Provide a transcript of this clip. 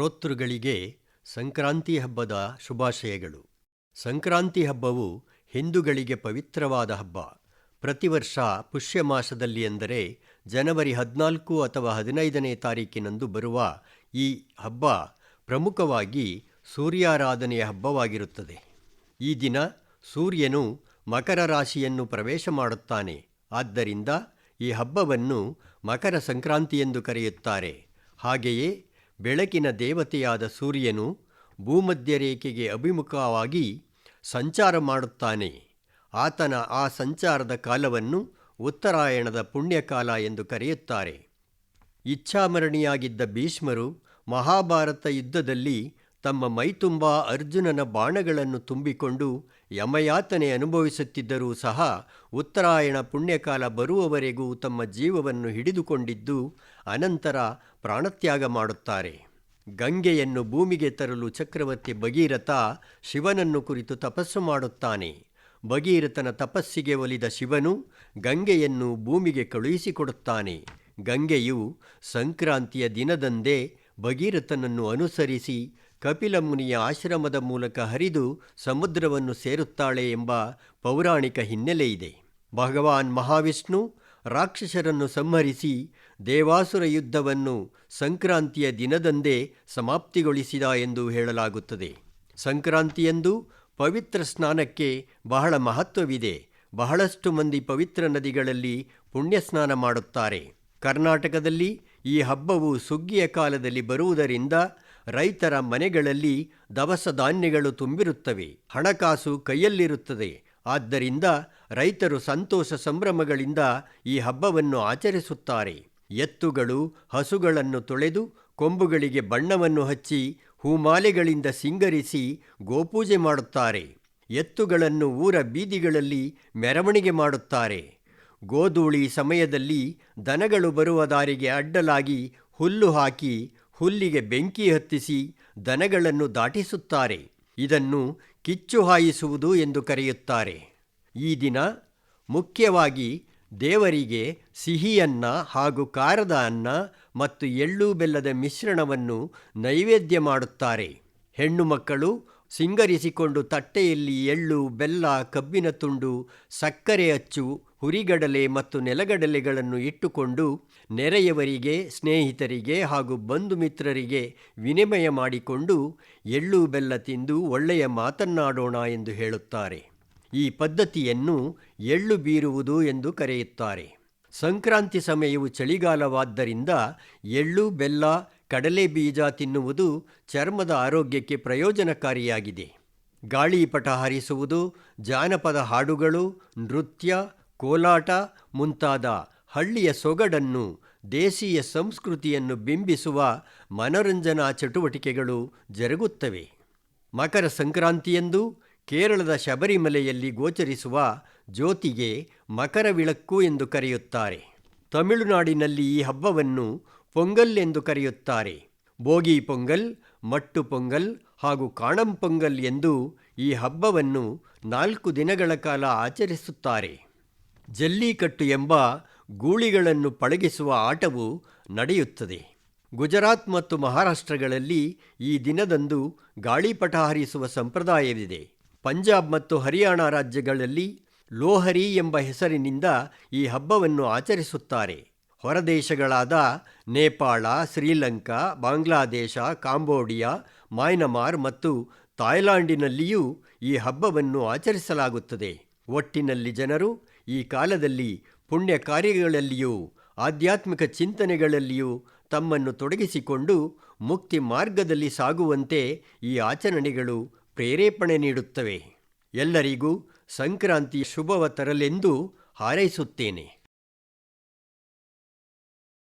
ಶ್ರೋತೃಗಳಿಗೆ ಸಂಕ್ರಾಂತಿ ಹಬ್ಬದ ಶುಭಾಶಯಗಳು. ಸಂಕ್ರಾಂತಿ ಹಬ್ಬವು ಹಿಂದೂಗಳಿಗೆ ಪವಿತ್ರವಾದ ಹಬ್ಬ. ಪ್ರತಿ ವರ್ಷ ಪುಷ್ಯ ಮಾಸದಲ್ಲಿ ಎಂದರೆ ಜನವರಿ ಹದಿನಾಲ್ಕು ಅಥವಾ ಹದಿನೈದನೇ ತಾರೀಕಿನಂದು ಬರುವ ಈ ಹಬ್ಬ ಪ್ರಮುಖವಾಗಿ ಸೂರ್ಯಾರಾಧನೆಯ ಹಬ್ಬವಾಗಿರುತ್ತದೆ. ಈ ದಿನ ಸೂರ್ಯನು ಮಕರ ರಾಶಿಯನ್ನು ಪ್ರವೇಶ ಮಾಡುತ್ತಾನೆ. ಆದ್ದರಿಂದ ಈ ಹಬ್ಬವನ್ನು ಮಕರ ಸಂಕ್ರಾಂತಿ ಎಂದು ಕರೆಯುತ್ತಾರೆ. ಹಾಗೆಯೇ ಬೆಳಕಿನ ದೇವತೆಯಾದ ಸೂರ್ಯನು ಭೂಮಧ್ಯ ರೇಖೆಗೆ ಅಭಿಮುಖವಾಗಿ ಸಂಚಾರ ಮಾಡುತ್ತಾನೆ. ಆತನ ಆ ಸಂಚಾರದ ಕಾಲವನ್ನು ಉತ್ತರಾಯಣದ ಪುಣ್ಯಕಾಲ ಎಂದು ಕರೆಯುತ್ತಾರೆ. ಇಚ್ಛಾಮರಣಿಯಾಗಿದ್ದ ಭೀಷ್ಮರು ಮಹಾಭಾರತ ಯುದ್ಧದಲ್ಲಿ ತಮ್ಮ ಮೈತುಂಬ ಅರ್ಜುನನ ಬಾಣಗಳನ್ನು ತುಂಬಿಕೊಂಡು ಯಮಯಾತನೆ ಅನುಭವಿಸುತ್ತಿದ್ದರೂ ಸಹ ಉತ್ತರಾಯಣ ಪುಣ್ಯಕಾಲ ಬರುವವರೆಗೂ ತಮ್ಮ ಜೀವವನ್ನು ಹಿಡಿದುಕೊಂಡಿದ್ದು, ಅನಂತರ ಪ್ರಾಣತ್ಯಾಗ ಮಾಡುತ್ತಾರೆ. ಗಂಗೆಯನ್ನು ಭೂಮಿಗೆ ತರಲು ಚಕ್ರವರ್ತಿ ಭಗೀರಥ ಶಿವನನ್ನು ಕುರಿತು ತಪಸ್ಸು ಮಾಡುತ್ತಾನೆ. ಭಗೀರಥನ ತಪಸ್ಸಿಗೆ ಒಲಿದ ಶಿವನು ಗಂಗೆಯನ್ನು ಭೂಮಿಗೆ ಕಳುಹಿಸಿಕೊಡುತ್ತಾನೆ. ಗಂಗೆಯು ಸಂಕ್ರಾಂತಿಯ ದಿನದಂದೇ ಭಗೀರಥನನ್ನು ಅನುಸರಿಸಿ ಕಪಿಲ ಮುನಿಯ ಆಶ್ರಮದ ಮೂಲಕ ಹರಿದು ಸಮುದ್ರವನ್ನು ಸೇರುತ್ತಾಳೆ ಎಂಬ ಪೌರಾಣಿಕ ಹಿನ್ನೆಲೆಯಿದೆ ಭಗವಾನ್ ಮಹಾವಿಷ್ಣು ರಾಕ್ಷಸರನ್ನು ಸಂಹರಿಸಿ ದೇವಾಸುರ ಯುದ್ಧವನ್ನು ಸಂಕ್ರಾಂತಿಯ ದಿನದಂದೇ ಸಮಾಪ್ತಿಗೊಳಿಸಿದ ಎಂದು ಹೇಳಲಾಗುತ್ತದೆ. ಸಂಕ್ರಾಂತಿಯಂದು ಪವಿತ್ರ ಸ್ನಾನಕ್ಕೆ ಬಹಳ ಮಹತ್ವವಿದೆ. ಬಹಳಷ್ಟು ಮಂದಿ ಪವಿತ್ರ ನದಿಗಳಲ್ಲಿ ಪುಣ್ಯಸ್ನಾನ ಮಾಡುತ್ತಾರೆ. ಕರ್ನಾಟಕದಲ್ಲಿ ಈ ಹಬ್ಬವು ಸುಗ್ಗಿಯ ಕಾಲದಲ್ಲಿ ಬರುವುದರಿಂದ ರೈತರ ಮನೆಗಳಲ್ಲಿ ದವಸ ಧಾನ್ಯಗಳು ತುಂಬಿರುತ್ತವೆ. ಹಣಕಾಸು ಕೈಯಲ್ಲಿರುತ್ತದೆ. ಆದ್ದರಿಂದ ರೈತರು ಸಂತೋಷ ಸಂಭ್ರಮಗಳಿಂದ ಈ ಹಬ್ಬವನ್ನು ಆಚರಿಸುತ್ತಾರೆ. ಎತ್ತುಗಳು, ಹಸುಗಳನ್ನು ತೊಳೆದು ಕೊಂಬುಗಳಿಗೆ ಬಣ್ಣವನ್ನು ಹಚ್ಚಿ ಹೂಮಾಲೆಗಳಿಂದ ಸಿಂಗರಿಸಿ ಗೋಪೂಜೆ ಮಾಡುತ್ತಾರೆ. ಎತ್ತುಗಳನ್ನು ಊರ ಬೀದಿಗಳಲ್ಲಿ ಮೆರವಣಿಗೆ ಮಾಡುತ್ತಾರೆ. ಗೋಧೂಳಿ ಸಮಯದಲ್ಲಿ ದನಗಳು ಬರುವ ದಾರಿಗೆ ಅಡ್ಡಲಾಗಿ ಹುಲ್ಲು ಹಾಕಿ ಹುಲ್ಲಿಗೆ ಬೆಂಕಿ ಹತ್ತಿಸಿ ದನಗಳನ್ನು ದಾಟಿಸುತ್ತಾರೆ. ಇದನ್ನು ಕಿಚ್ಚು ಹಾಯಿಸುವುದು ಎಂದು ಕರೆಯುತ್ತಾರೆ. ಈ ದಿನ ಮುಖ್ಯವಾಗಿ ದೇವರಿಗೆ ಸಿಹಿಯನ್ನ ಹಾಗೂ ಖಾರದ ಅನ್ನ ಮತ್ತು ಎಳ್ಳು ಬೆಲ್ಲದ ಮಿಶ್ರಣವನ್ನು ನೈವೇದ್ಯ ಮಾಡುತ್ತಾರೆ. ಹೆಣ್ಣು ಮಕ್ಕಳು ಸಿಂಗರಿಸಿಕೊಂಡು ತಟ್ಟೆಯಲ್ಲಿ ಎಳ್ಳು, ಬೆಲ್ಲ, ಕಬ್ಬಿನ ತುಂಡು, ಸಕ್ಕರೆ ಅಚ್ಚು, ಹುರಿಗಡಲೆ ಮತ್ತು ನೆಲಗಡಲೆಗಳನ್ನು ಇಟ್ಟುಕೊಂಡು ನೆರೆಯವರಿಗೆ, ಸ್ನೇಹಿತರಿಗೆ ಹಾಗೂ ಬಂಧು ಮಿತ್ರರಿಗೆ ವಿನಿಮಯ ಮಾಡಿಕೊಂಡು ಎಳ್ಳು, ಬೆಲ್ಲ ತಿಂದು ಒಳ್ಳೆಯ ಮಾತನ್ನಾಡೋಣ ಎಂದು ಹೇಳುತ್ತಾರೆ. ಈ ಪದ್ಧತಿಯನ್ನು ಎಳ್ಳು ಬೀರುವುದು ಎಂದು ಕರೆಯುತ್ತಾರೆ. ಸಂಕ್ರಾಂತಿ ಸಮಯವು ಚಳಿಗಾಲವಾದ್ದರಿಂದ ಎಳ್ಳು, ಬೆಲ್ಲ ಕಡಲೆ ಬೀಜ ತಿನ್ನುವುದು ಚರ್ಮದ ಆರೋಗ್ಯಕ್ಕೆ ಪ್ರಯೋಜನಕಾರಿಯಾಗಿದೆ. ಗಾಳಿಪಟ ಹಾರಿಸುವುದು, ಜಾನಪದ ಹಾಡುಗಳು, ನೃತ್ಯ, ಕೋಲಾಟ ಮುಂತಾದ ಹಳ್ಳಿಯ ಸೊಗಡನ್ನು, ದೇಶೀಯ ಸಂಸ್ಕೃತಿಯನ್ನು ಬಿಂಬಿಸುವ ಮನರಂಜನಾ ಚಟುವಟಿಕೆಗಳು ಜರುಗುತ್ತವೆ. ಮಕರ ಸಂಕ್ರಾಂತಿಯಂದು ಕೇರಳದ ಶಬರಿಮಲೆಯಲ್ಲಿ ಗೋಚರಿಸುವ ಜ್ಯೋತಿಗೆ ಮಕರ ವಿಳಕ್ಕು ಎಂದು ಕರೆಯುತ್ತಾರೆ. ತಮಿಳುನಾಡಿನಲ್ಲಿ ಈ ಹಬ್ಬವನ್ನು ಪೊಂಗಲ್ ಎಂದು ಕರೆಯುತ್ತಾರೆ. ಬೋಗಿ ಪೊಂಗಲ್, ಮಟ್ಟು ಪೊಂಗಲ್ ಹಾಗೂ ಕಾಣಂ ಪೊಂಗಲ್ ಎಂದು ಈ ಹಬ್ಬವನ್ನು ನಾಲ್ಕು ದಿನಗಳ ಕಾಲ ಆಚರಿಸುತ್ತಾರೆ. ಜಲ್ಲಿಕಟ್ಟು ಎಂಬ ಗೂಳಿಗಳನ್ನು ಪಳಗಿಸುವ ಆಟವು ನಡೆಯುತ್ತದೆ. ಗುಜರಾತ್ ಮತ್ತು ಮಹಾರಾಷ್ಟ್ರಗಳಲ್ಲಿ ಈ ದಿನದಂದು ಗಾಳಿಪಟ ಹರಿಸುವ ಸಂಪ್ರದಾಯವಿದೆ. ಪಂಜಾಬ್ ಮತ್ತು ಹರಿಯಾಣ ರಾಜ್ಯಗಳಲ್ಲಿ ಲೋಹರಿ ಎಂಬ ಹೆಸರಿನಿಂದ ಈ ಹಬ್ಬವನ್ನು ಆಚರಿಸುತ್ತಾರೆ. ಹೊರದೇಶಗಳಾದ ನೇಪಾಳ, ಶ್ರೀಲಂಕಾ, ಬಾಂಗ್ಲಾದೇಶ, ಕಾಂಬೋಡಿಯಾ, ಮೈನಮಾರ್ ಮತ್ತು ತಾಯ್ಲಾಂಡಿನಲ್ಲಿಯೂ ಈ ಹಬ್ಬವನ್ನು ಆಚರಿಸಲಾಗುತ್ತದೆ. ಒಟ್ಟಿನಲ್ಲಿ ಜನರು ಈ ಕಾಲದಲ್ಲಿ ಪುಣ್ಯ ಕಾರ್ಯಗಳಲ್ಲಿಯೂ ಆಧ್ಯಾತ್ಮಿಕ ಚಿಂತನೆಗಳಲ್ಲಿಯೂ ತಮ್ಮನ್ನು ತೊಡಗಿಸಿಕೊಂಡು ಮುಕ್ತಿ ಮಾರ್ಗದಲ್ಲಿ ಸಾಗುವಂತೆ ಈ ಆಚರಣೆಗಳು ಪ್ರೇರೇಪಣೆ ನೀಡುತ್ತವೆ. ಎಲ್ಲರಿಗೂ ಸಂಕ್ರಾಂತಿ ಶುಭವ ತರಲೆಂದು ಹಾರೈಸುತ್ತೇನೆ.